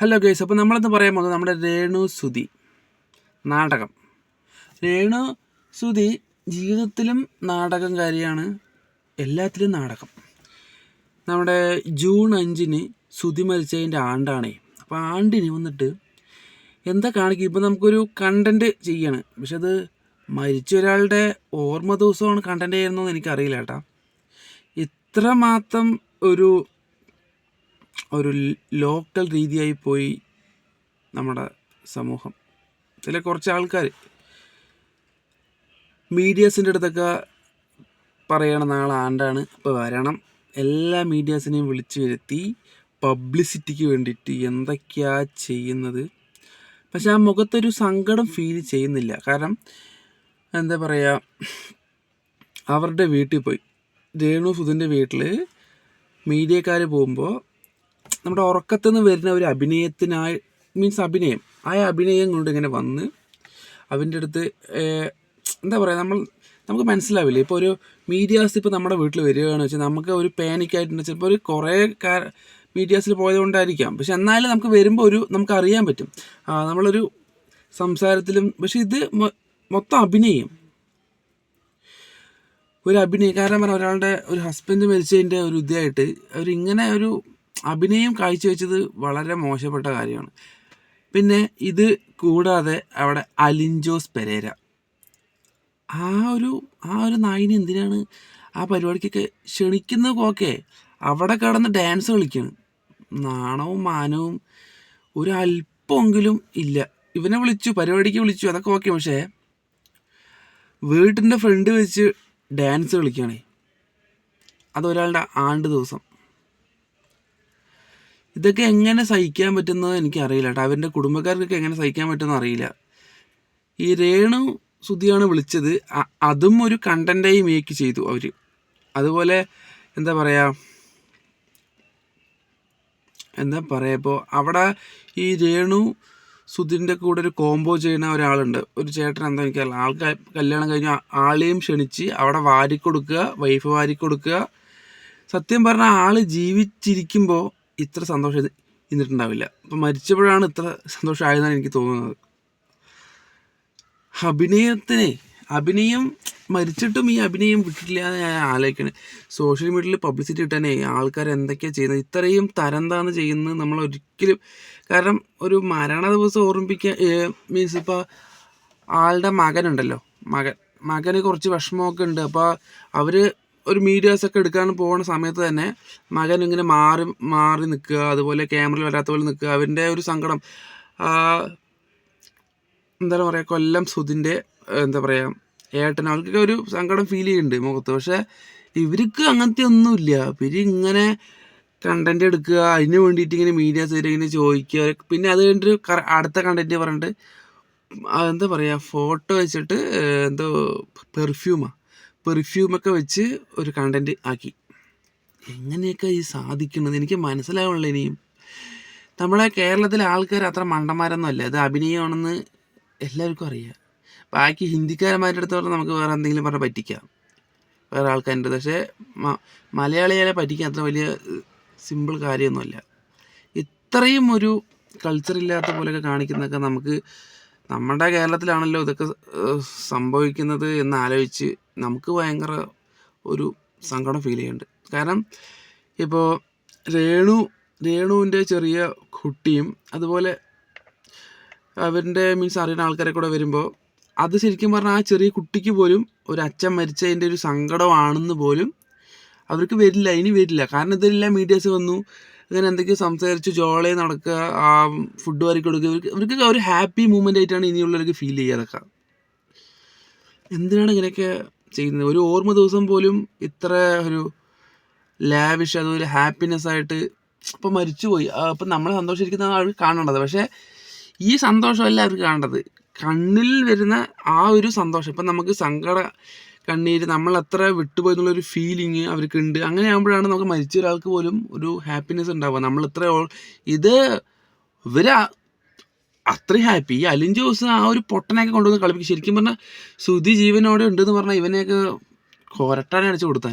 Hello guys അപ്പോൾ നമ്മളെന്ന് പറയാൻ പോകുന്നത്? നമ്മുടെ രേണു സുതി നാടകം. രേണു സുതി ജീവിതത്തിലും നാടകം കാര്യമാണ് എല്ലാത്തിലും നാടകം. നമ്മുടെ ജൂൺ അഞ്ചിന് സുതി മരിച്ചതിന്റെ ആണ്ടാണേ. അപ്പോൾ ആണ്ടിന് വന്നിട്ട് എന്താ കാണിക്കുക ഇപ്പോൾ നമുക്കൊരു കണ്ടന്റ് ചെയ്യാണ്. പക്ഷെ അത് മരിച്ച ഒരാളുടെ ഓർമ്മ ദിവസമാണ് കണ്ടന്റ് ചെയ്യുന്നതെന്ന് എനിക്കറിയില്ല കേട്ടോ. ഇത്രമാത്രം ഒരു ഒരു ലോക്കൽ രീതിയായി പോയി നമ്മുടെ സമൂഹം. ചില കുറച്ച് ആൾക്കാർ മീഡിയസിന്റെ അടുത്തൊക്കെ പറയണ നാളെ ആണ്ടാണ്. അപ്പോൾ വരണം. എല്ലാ മീഡിയാസിനെയും വിളിച്ചു വരുത്തി പബ്ലിസിറ്റിക്ക് വേണ്ടിയിട്ട് എന്തൊക്കെയാ ചെയ്യുന്നത്. പക്ഷെ ആ മുഖത്തൊരു സങ്കടം ഫീൽ ചെയ്യുന്നില്ല. കാരണം എന്താ പറയുക അവരുടെ വീട്ടിൽ പോയി. രേണു സുധിന്റെ വീട്ടിൽ മീഡിയക്കാർ പോകുമ്പോൾ നമ്മുടെ ഉറക്കത്തു നിന്ന് വരുന്ന ഒരു അഭിനയത്തിനായി മീൻസ് അഭിനയം. ആ അഭിനയം കൊണ്ട് ഇങ്ങനെ വന്ന് അവന്റെ അടുത്ത് എന്താ പറയുക നമ്മൾ നമുക്ക് മനസ്സിലാവില്ല? ഇപ്പോൾ ഒരു മീഡിയാസ് ഇപ്പോൾ നമ്മുടെ വീട്ടിൽ വരികയാണെന്ന് വെച്ചാൽ നമുക്ക് ഒരു പാനിക്കായിട്ടുണ്ട് ചിലപ്പോൾ ഒരു കുറേ മീഡിയാസിൽ പോയതുകൊണ്ടായിരിക്കാം പക്ഷെ എന്നാലും നമുക്ക് വരുമ്പോൾ ഒരു നമുക്ക് അറിയാൻ പറ്റും. നമ്മളൊരു സംസാരത്തിലും പക്ഷെ ഇത് മൊത്തം അഭിനയം. ഒരു അഭിനയം. കാരണം പറഞ്ഞാൽ ഒരാളുടെ ഒരു ഹസ്ബൻഡ് മരിച്ചതിന്റെ ഒരു ഇതായിട്ട് അവരിങ്ങനെ ഒരു അഭിനയം കാഴ്ചവെച്ചത് വളരെ മോശപ്പെട്ട കാര്യമാണ്. പിന്നെ ഇത് കൂടാതെ അവിടെ അലിൻജോസ് പെരേര. ആ ഒരു ആ ഒരു നായിനെ എന്തിനാണ് ആ പരിപാടിക്കൊക്കെ ക്ഷണിക്കുന്നത് ഓക്കെ അവിടെ കിടന്ന് ഡാൻസ് കളിക്കുകയാണ് നാണവും മാനവും ഒരല്പമെങ്കിലും ഇല്ല. ഇവനെ വിളിച്ചു പരിപാടിക്ക് വിളിച്ചു അതൊക്കെ ഓക്കെ. പക്ഷേ വീട്ടിന്റെ ഫ്രണ്ട് വെച്ച് ഡാൻസ് കളിക്കുകയാണേ. അതൊരാളുടെ ആണ്ട് ദിവസം. ഇതൊക്കെ എങ്ങനെ സഹിക്കാൻ പറ്റുന്നത് എനിക്കറിയില്ല കേട്ടോ അവന്റെ കുടുംബക്കാർക്കൊക്കെ എങ്ങനെ സഹിക്കാൻ പറ്റുമെന്ന് അറിയില്ല. ഈ രേണു സുധിയാണ് വിളിച്ചത്. അതും ഒരു കണ്ടന്റായി മേക്ക് ചെയ്തു അവർ അതുപോലെ എന്താ പറയുക എന്താ പറയുക ഇപ്പോൾ അവിടെ ഈ രേണു സുധിന്റെ കൂടെ ഒരു കോംബോ ചെയ്യുന്ന ഒരാളുണ്ട്. ഒരു ചേട്ടൻ എന്താ എനിക്കറിയില്ല. ആൾക്ക് കല്യാണം കഴിഞ്ഞ ആളെയും ക്ഷണിച്ച് അവിടെ വാരിക്കൊടുക്കുക വൈഫ് വാരിക്കൊടുക്കുക. സത്യം പറഞ്ഞാൽ ആൾ ജീവിച്ചിരിക്കുമ്പോൾ ഇത്ര സന്തോഷം ഇന്നിട്ടുണ്ടാവില്ല അപ്പം മരിച്ചപ്പോഴാണ് ഇത്ര സന്തോഷമായതെന്നാണ് എനിക്ക് തോന്നുന്നത്. അഭിനയത്തിന് അഭിനയം മരിച്ചിട്ടും ഈ അഭിനയം വിട്ടിട്ടില്ല എന്ന് ഞാൻ ആലോചിക്കണേ. സോഷ്യൽ മീഡിയയിൽ പബ്ലിസിറ്റി കിട്ടാനേ ആൾക്കാർ എന്തൊക്കെയാണ് ചെയ്യുന്നത്? ഇത്രയും തരം താന്ന് ചെയ്യുന്നത് നമ്മൾ ഒരിക്കലും കാരണം ഒരു മരണ ദിവസം ഓർമ്മിപ്പിക്കാൻ മീൻസ് ഇപ്പോൾ ആളുടെ മകനുണ്ടല്ലോ. മകൻ മകന് കുറച്ച് വിഷമമൊക്കെ ഉണ്ട്. അപ്പോൾ അവർ ഒരു മീഡിയാസ് ഒക്കെ എടുക്കാൻ പോകുന്ന സമയത്ത് തന്നെ മകൻ ഇങ്ങനെ മാറി മാറി നിൽക്കുക അതുപോലെ ക്യാമറയിൽ വരാത്ത പോലെ നിൽക്കുക. അവന്റെ ഒരു സങ്കടം എന്താണ് പറയുക കൊല്ലം സുധിന്റെ എന്താ പറയുക ഏട്ടൻ അവർക്കൊക്കെ ഒരു സങ്കടം ഫീൽ ചെയ്യുന്നുണ്ട് മുഖത്ത്. പക്ഷേ ഇവർക്ക് അങ്ങനത്തെ ഒന്നുമില്ല പിന്നെ ഇങ്ങനെ കണ്ടന്റ് എടുക്കുക അതിന് വേണ്ടിയിട്ട് ഇങ്ങനെ മീഡിയാസ് വരെ ഇങ്ങനെ ചോദിക്കുക. പിന്നെ അത് കഴിഞ്ഞിട്ട് അടുത്ത കണ്ടന്റ് പറഞ്ഞിട്ട് എന്താ പറയുക ഫോട്ടോ വെച്ചിട്ട് എന്തോ പെർഫ്യൂമാ പെർഫ്യൂമൊക്കെ വെച്ച് ഒരു കണ്ടന്റ് ആക്കി. എങ്ങനെയൊക്കെ ഈ സാധിക്കുന്നത്? എനിക്ക് മനസ്സിലാവുള്ളൂ ഇനിയും. നമ്മളെ കേരളത്തിലെ ആൾക്കാർ അത്ര മണ്ടന്മാരൊന്നും അല്ല. ഇത് അഭിനയമാണെന്ന് എല്ലാവർക്കും അറിയാം. ബാക്കി ഹിന്ദിക്കാരന്മാരുടെ അടുത്തോളം നമുക്ക് വേറെ എന്തെങ്കിലും പറഞ്ഞാൽ പറ്റിക്കാം. വേറെ ആൾക്കാരുടെ പക്ഷേ മലയാളികളെ പറ്റിക്കാൻ അത്ര വലിയ സിമ്പിൾ കാര്യമൊന്നുമല്ല. ഇത്രയും ഒരു കൾച്ചർ ഇല്ലാത്ത പോലെയൊക്കെ കാണിക്കുന്നതൊക്കെ നമുക്ക് നമ്മുടെ കേരളത്തിലാണല്ലോ ഇതൊക്കെ സംഭവിക്കുന്നത് എന്നാലോചിച്ച് നമുക്ക് ഭയങ്കര ഒരു സങ്കടം ഫീൽ ചെയ്യുന്നുണ്ട് കാരണം ഇപ്പോൾ രേണു രേണുവിന്റെ ചെറിയ കുട്ടിയും അതുപോലെ അവരുടെ മീൻസ് അറിയുന്ന ആൾക്കാരെ കൂടെ വരുമ്പോൾ അത് ശരിക്കും പറഞ്ഞാൽ ആ ചെറിയ കുട്ടിക്ക് പോലും ഒരു അച്ഛൻ മരിച്ചതിന്റെ ഒരു സങ്കടമാണെന്ന് പോലും അവർക്ക് വരില്ല ഇനി വരില്ല. കാരണം ഇതെല്ലാം മീഡിയാസ് വന്നു. ഇങ്ങനെ എന്തൊക്കെയോ സംസാരിച്ച് ജോളി നടക്കുക ആ ഫുഡ് വാരി കൊടുക്കുക. ഇവർക്ക് ഇവർക്ക് ഒരു ഹാപ്പി മൂമെന്റ് ആയിട്ടാണ് ഇനിയുള്ളവർക്ക് ഫീൽ ചെയ്യാതൊക്കെ എന്തിനാണ് ഇങ്ങനെയൊക്കെ ചെയ്യുന്നത്? ഒരു ഓർമ്മ ദിവസം പോലും ഇത്ര ഒരു ലാവിഷ് അതുപോലെ ഹാപ്പിനെസ് ആയിട്ട് ഇപ്പം മരിച്ചുപോയി. അപ്പം നമ്മൾ സന്തോഷിച്ചിരിക്കുന്ന ആൾ കാണേണ്ടത് പക്ഷേ ഈ സന്തോഷമല്ല അവർക്ക് കാണേണ്ടത്. കണ്ണിൽ വരുന്ന ആ ഒരു സന്തോഷം. ഇപ്പം നമുക്ക് സങ്കട കണ്ണീര് നമ്മൾ എത്ര വിട്ടുപോയി എന്നുള്ളൊരു ഫീലിംഗ് അവർക്ക് ഉണ്ട് അങ്ങനെ ആകുമ്പോഴാണ് നമുക്ക് മരിച്ച ഒരാൾക്ക് പോലും ഒരു ഹാപ്പിനെസ് ഉണ്ടാവുക. നമ്മൾ ഇത്ര ഇത് ഇവര അത്രയും ഹാപ്പി ഈ അലിൻ ജോസ് ആ ഒരു പൊട്ടനെയൊക്കെ കൊണ്ടുവന്ന് കളിപ്പിക്കും. ശരിക്കും പറഞ്ഞാൽ ശ്രുതി ജീവനോടെ ഉണ്ടെന്ന് പറഞ്ഞാൽ ഇവനെയൊക്കെ കൊരട്ടാനെ അടിച്ചു കൊടുത്താൽ